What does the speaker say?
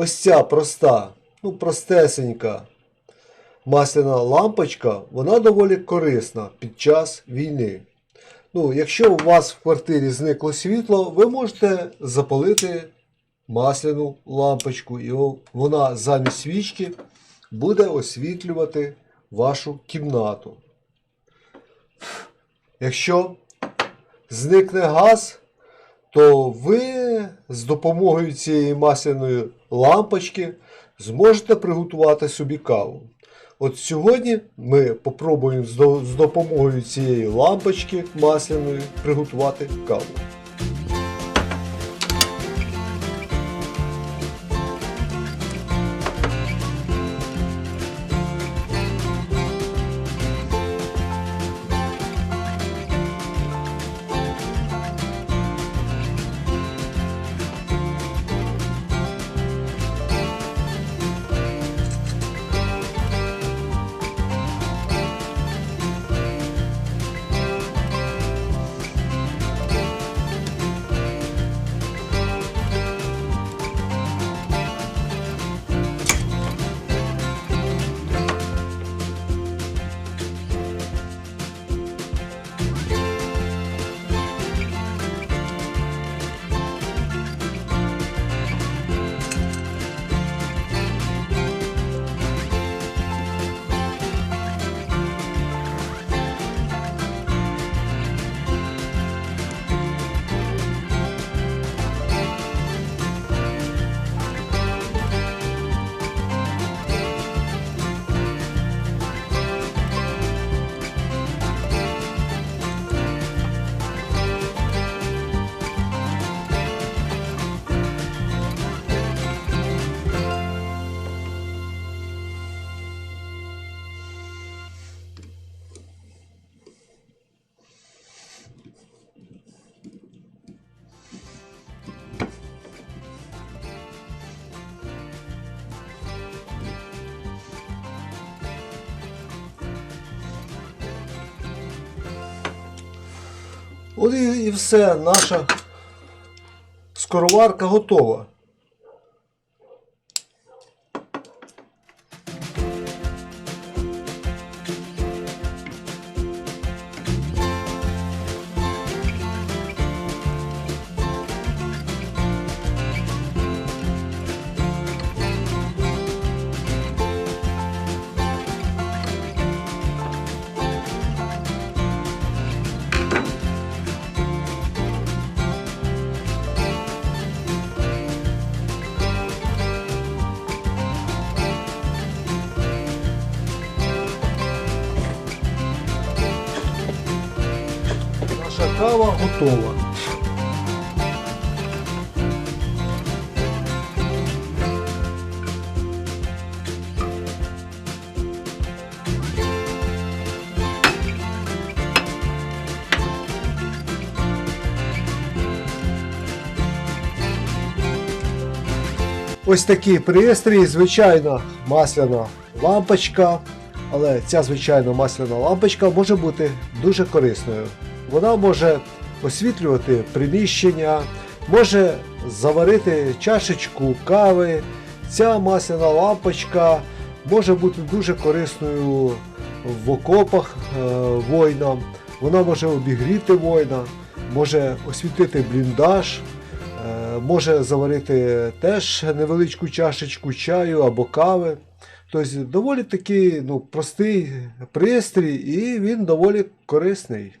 ось ця проста, ну простесенька масляна лампочка, вона доволі корисна під час війни. Ну, якщо у вас в квартирі зникло світло, ви можете запалити масляну лампочку, і вона замість свічки буде освітлювати вашу кімнату. Якщо зникне газ, то ви з допомогою цієї масляної лампочки зможете приготувати собі каву. От сьогодні ми попробуємо з з допомогою цієї лампочки масляної приготувати каву. От і, все, наша скороварка готова. Наша кава готова. Ось такий пристрій, звичайна масляна лампочка. Але ця звичайна масляна лампочка може бути дуже корисною. Вона може освітлювати приміщення, може заварити чашечку кави. Ця масляна лампочка може бути дуже корисною в окопах е, воїнам. Вона може обігріти воїна, може освітлити бліндаж, е, може заварити теж невеличку чашечку чаю або кави. Тобто доволі такий ну, простий пристрій і він доволі корисний.